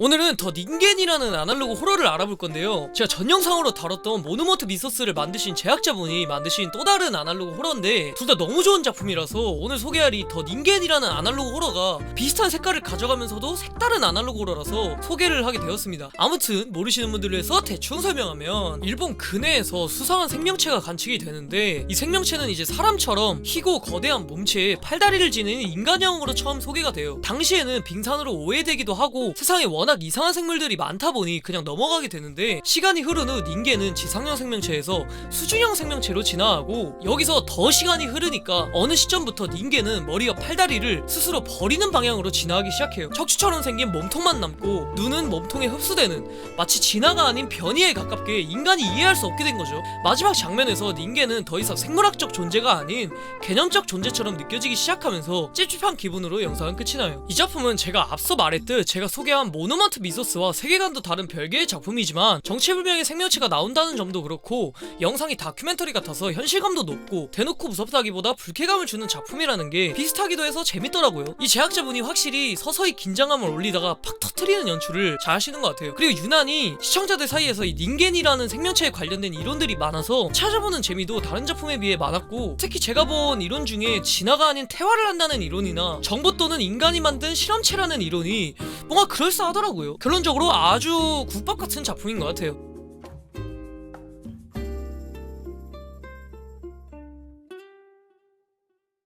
오늘은 더 닌겐이라는 아날로그 호러를 알아볼 건데요. 제가 전 영상으로 다뤘던 모노모트 미소스를 만드신 제작자분이 만드신 또 다른 아날로그 호러인데 둘 다 너무 좋은 작품이라서 오늘 소개할 이 더 닌겐이라는 아날로그 호러가 비슷한 색깔을 가져가면서도 색다른 아날로그 호러라서 소개를 하게 되었습니다. 아무튼 모르시는 분들을 위해서 대충 설명하면 일본 근해에서 수상한 생명체가 관측이 되는데 이 생명체는 이제 사람처럼 희고 거대한 몸체에 팔다리를 지닌 인간형으로 처음 소개가 돼요. 당시에는 빙산으로 오해되기도 하고 세상에 워낙 이상한 생물들이 많다 보니 그냥 넘어가게 되는데 시간이 흐른 후 닌게는 지상형 생명체에서 수중형 생명체로 진화하고 여기서 더 시간이 흐르니까 어느 시점부터 닌게는 머리와 팔다리를 스스로 버리는 방향으로 진화하기 시작해요. 척추처럼 생긴 몸통만 남고 눈은 몸통에 흡수되는 마치 진화가 아닌 변이에 가깝게 인간이 이해할 수 없게 된 거죠. 마지막 장면에서 닌게는 더 이상 생물학적 존재가 아닌 개념적 존재처럼 느껴지기 시작하면서 찝찝한 기분으로 영상은 끝이 나요. 이 작품은 제가 앞서 말했듯 제가 소개한 모노 마트 미소스와 세계관도 다른 별개의 작품이지만 정체불명의 생명체가 나온다는 점도 그렇고 영상이 다큐멘터리 같아서 현실감도 높고 대놓고 무섭다기보다 불쾌감을 주는 작품이라는 게 비슷하기도 해서 재밌더라고요. 이 제작자분이 확실히 서서히 긴장감을 올리다가 팍 터트리는 연출을 잘 하시는 것 같아요. 그리고 유난히 시청자들 사이에서 이 닌겐이라는 생명체에 관련된 이론들이 많아서 찾아보는 재미도 다른 작품에 비해 많았고 특히 제가 본 이론 중에 진화가 아닌 태화를 한다는 이론이나 정보 또는 인간이 만든 실험체라는 이론이 뭔가 그럴싸 하더라고요. 결론적으로 아주 국밥 같은 작품인 것 같아요.